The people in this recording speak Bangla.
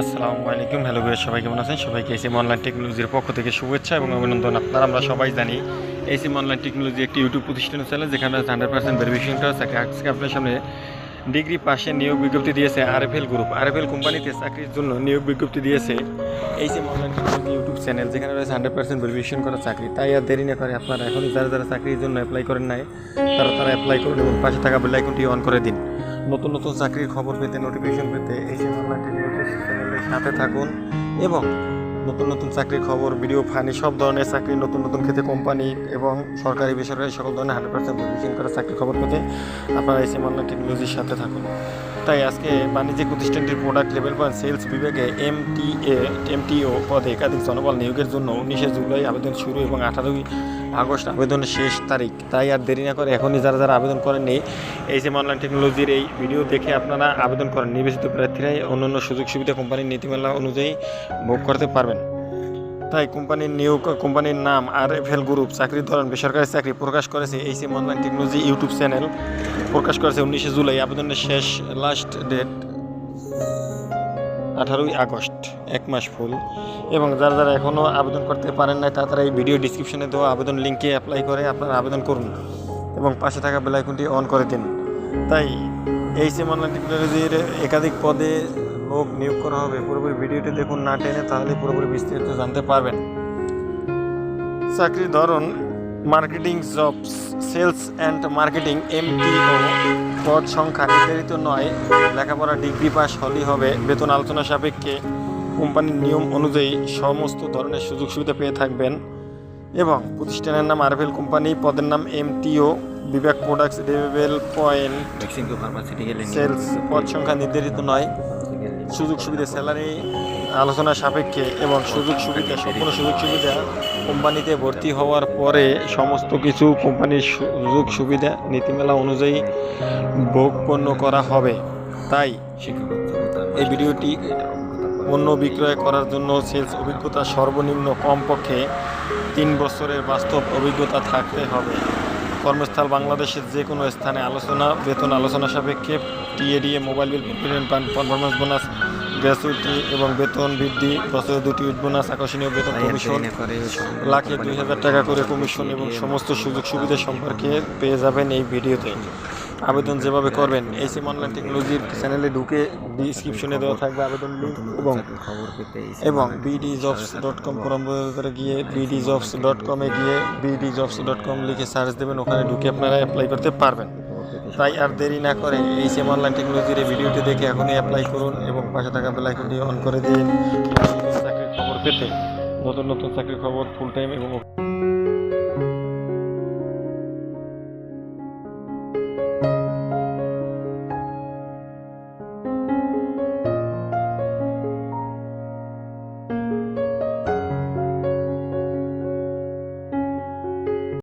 আসসালামু আলাইকুম। হ্যালো ভাই সবাই কেমন আছেন? সবাইকে এসিম অনলাইন টেকনোলজির পক্ষ থেকে শুভেচ্ছা এবং অভিনন্দন। আপনারা আমরা সবাই জানি এসিম অনলাইন টেকনোলজি একটি ইউটিউব প্রতিষ্ঠান চ্যানেল যেখানে হান্ড্রেড পার্সেন্ট ভেরিফিকেশন করা থাকে আজকে আপনার সামনে ডিগ্রি পাশে নিয়োগ বিজ্ঞপ্তি দিয়েছে আরএফএল গ্রুপ আরএফএল কোম্পানিতে চাকরির জন্য নিয়োগ বিজ্ঞপ্তি দিয়েছে এইসিম অনলাইন টেকনোলজি ইউটিউব চ্যানেল, যেখানে রয়েছে হান্ড্রেড পার্সেন্ট ভেরিফিকেশন করা চাকরি, তাই আর দেরি না করে আপনারা এখন যারা যারা চাকরির জন্য অ্যাপ্লাই করেন নাই, তারা তারা অ্যাপ্লাই করুন এবং পাশে থাকা বেল আইকনটি অন করে দিন। নতুন নতুন চাকরির খবর পেতে নোটিফিকেশন পেতে এই যে অনলাইন চ্যানেলের সাথে থাকুন এবং নতুন নতুন চাকরির খবর ভিডিও ফানি সব ধরনের চাকরি, নতুন নতুন ক্ষেত্রে কোম্পানি এবং সরকারি বেসরকারি সকল ধরনের হান্ড্রেড পার্সেন্ট ভেরিফিকেশন করা চাকরির খবর পেতে আপনারা এই সিম অনলাইন টেকনোলজির সাথে থাকুন। তাই আজকে বাণিজ্যিক প্রতিষ্ঠানটির প্রোডাক্ট লেভেল বা সেলস বিভাগে এম টি এ এমটিও পদে একাধিক জনবল নিয়োগের জন্য উনিশে জুলাই আবেদন শুরু এবং আঠারোই আগস্ট আবেদনের শেষ তারিখ। তাই আর দেরি না করে এখনই যারা যারা আবেদন করেননি, এই যে অনলাইন টেকনোলজির এই ভিডিও দেখে আপনারা আবেদন করেন। নির্বাচিত প্রার্থীরাই অন্যান্য সুযোগ সুবিধা কোম্পানির নীতিমালা অনুযায়ী ভোগ করতে পারবেন। তাই কোম্পানির নিয়োগ, কোম্পানির নাম আর এফ এল গ্রুপ চাকরির ধরন, বেসরকারি চাকরি প্রকাশ করেছে এই সিম অনলাইন টেকনোলজি ইউটিউব চ্যানেল, প্রকাশ করেছে উনিশে জুলাই, আবেদনের শেষ লাস্ট ডেট আঠারোই আগস্ট, এক মাস ফুল। এবং যারা যারা এখনও আবেদন করতে পারেন না তারা এই ভিডিও ডিসক্রিপশনে দেওয়া আবেদন লিঙ্কে অ্যাপ্লাই করে আপনারা আবেদন করুন এবং পাশে থাকা বেলাইকনটি অন করে দিন। তাই এই সিম অনলাইন টেকনোলজির একাধিক পদে লোক নিয়োগ করা হবে। পুরোপুরি ভিডিওটি দেখুন না টেনে তাহলে পুরোপুরি বিস্তারিত জানতে পারবেন। চাকরির ধরন marketing jobs sales and marketing MPO পদ সংখ্যা নির্ধারিত নয়। লেখাপড়া ডিগ্রি পাস হলেই হবে। বেতন আলোচনা সাপেক্ষে কোম্পানির নিয়ম অনুযায়ী সমস্ত ধরনের সুযোগ সুবিধা পেয়ে থাকবেন। এবং প্রতিষ্ঠানের নাম আরভেল কোম্পানি পদের নাম এমটিও বিবেক প্রোডাক্টস লেভেল পয়েন্ট সেলস পদ সংখ্যা নির্ধারিত নয়। সুযোগ সুবিধা স্যালারি আলোচনা সাপেক্ষে এবং সুযোগ সুবিধা সম্পূর্ণ সুযোগ সুবিধা কোম্পানিতে ভর্তি হওয়ার পরে সমস্ত কিছু কোম্পানির সুযোগ সুবিধা নীতিমালা অনুযায়ী ভোগপন্ন করা হবে। তাই এই ভিডিওটি পণ্য বিক্রয় করার জন্য সেলস অভিজ্ঞতা সর্বনিম্ন কমপক্ষে তিন বছরের বাস্তব অভিজ্ঞতা থাকতে হবে। কর্মস্থল বাংলাদেশের যে কোনো স্থানে আলোচনা, বেতন আলোচনা সাপেক্ষে TADA mobile bill payment performance bonus gratuity এবং বেতন বৃদ্ধি বছরে দুটি উইট বোনাস আকর্ষণীয় বেতন কমিশন লাখে দুই হাজার টাকা করে কমিশন এবং সমস্ত সুযোগ সুবিধা সম্পর্কে পেয়ে যাবেন এই ভিডিওতে। আবেদন যেভাবে করবেন এই সিম অনলাইন টেকনোলজির চ্যানেলে ঢুকে ডিসক্রিপশনে দেওয়া থাকবে আবেদন লিঙ্ক এবং খবর পেতে এবং বিডি জবস ডট কম করে গিয়ে বিডি জবস ডট কমে গিয়ে বিডি জবস ডট কম লিখে সার্চ দেবেন ওখানে ঢুকে আপনারা অ্যাপ্লাই করতে পারবেন। তাই আর দেরি না করে এই সেম অনলাইন টেকনোলজির এই ভিডিওটি দেখে এখনই অ্যাপ্লাই করুন এবং পাশে থাকা বেলাইকনটি অন করে দিন। চাকরির খবর পেতে নতুন নতুন চাকরির খবর ফুল টাইম এবং